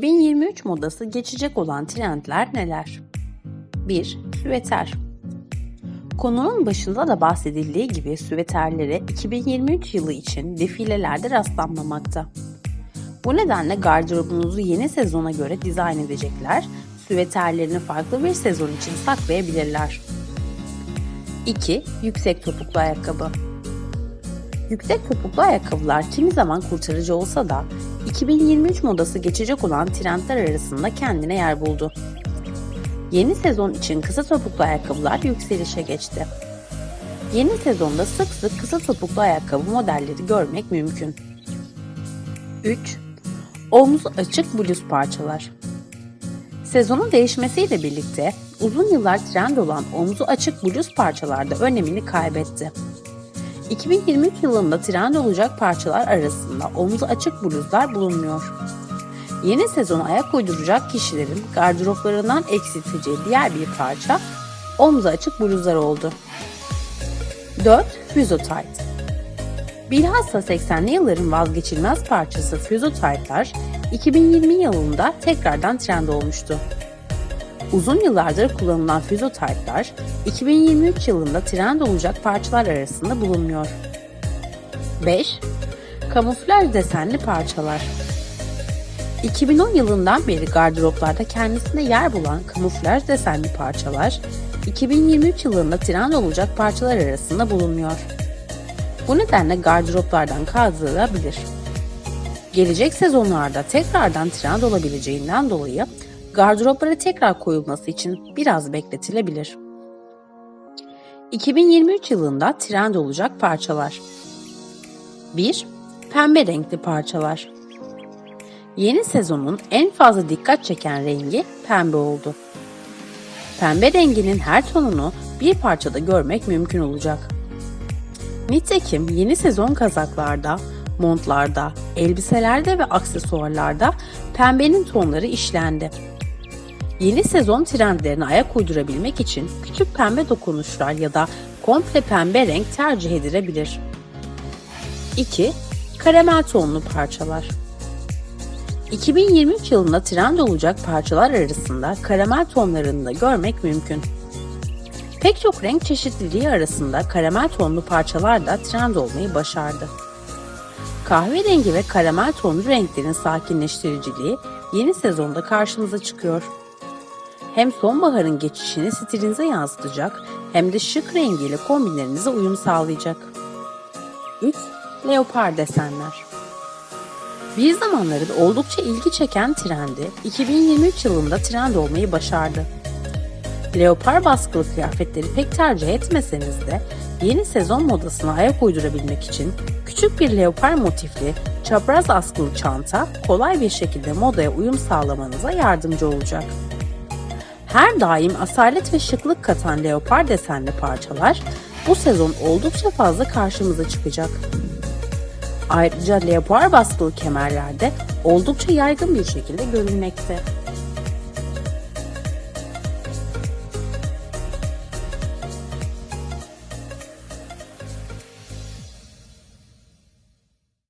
2023 modası geçecek olan trendler neler? 1. Süveter Konunun başında da bahsedildiği gibi süveterlere 2023 yılı için defilelerde rastlanmamakta. Bu nedenle gardırobunuzu yeni sezona göre dizayn edecekler, süveterlerini farklı bir sezon için saklayabilirler. 2. Yüksek topuklu ayakkabı Yüksek topuklu ayakkabılar kimi zaman kurtarıcı olsa da 2023 modası geçecek olan trendler arasında kendine yer buldu. Yeni sezon için kısa topuklu ayakkabılar yükselişe geçti. Yeni sezonda sık sık kısa topuklu ayakkabı modelleri görmek mümkün. 3. Omuz açık bluz parçalar. Sezonun değişmesiyle birlikte uzun yıllar trend olan omuzu açık bluz parçalar da önemini kaybetti. 2023 yılında trend olacak parçalar arasında omuzu açık bluzlar bulunmuyor. Yeni sezona ayak uyduracak kişilerin gardıroplarından eksilteceği diğer bir parça omuzu açık bluzlar oldu. 4. Fuso Tight Bilhassa 80'li yılların vazgeçilmez parçası Tight'lar 2020 yılında tekrardan trend olmuştu. Uzun yıllardır kullanılan Fuso Tight'lar 2023 yılında trend olacak parçalar arasında bulunmuyor. 5. Kamuflaj desenli parçalar 2010 yılından beri gardıroplarda kendisine yer bulan kamuflaj desenli parçalar 2023 yılında trend olacak parçalar arasında bulunmuyor. Bu nedenle gardıroplardan kaldırılabilir. Gelecek sezonlarda tekrardan trend olabileceğinden dolayı gardıroplara tekrar koyulması için biraz bekletilebilir. 2023 yılında trend olacak parçalar 1. Pembe renkli parçalar Yeni sezonun en fazla dikkat çeken rengi pembe oldu. Pembe renginin her tonunu bir parçada görmek mümkün olacak. Nitekim yeni sezon kazaklarda, montlarda, elbiselerde ve aksesuarlarda pembenin tonları işlendi. Yeni sezon trendlerine ayak uydurabilmek için küçük pembe dokunuşlar ya da komple pembe renk tercih edilebilir. 2. Karamel tonlu parçalar. 2023 yılında trend olacak parçalar arasında karamel tonlarını da görmek mümkün. Pek çok renk çeşitliliği arasında karamel tonlu parçalar da trend olmayı başardı. Kahverengi ve karamel tonlu renklerin sakinleştiriciliği yeni sezonda karşımıza çıkıyor. Hem sonbaharın geçişini stilinize yansıtacak hem de şık rengiyle kombinlerinize uyum sağlayacak. 3. Leopar desenler. Bir zamanların oldukça ilgi çeken trendi 2023 yılında trend olmayı başardı. Leopar baskılı kıyafetleri pek tercih etmeseniz de yeni sezon modasına ayak uydurabilmek için küçük bir leopar motifli çapraz askılı çanta kolay bir şekilde modaya uyum sağlamanıza yardımcı olacak. Her daim asalet ve şıklık katan leopar desenli parçalar bu sezon oldukça fazla karşımıza çıkacak. Ayrıca leopar baskılı kemerlerde oldukça yaygın bir şekilde görülmekte.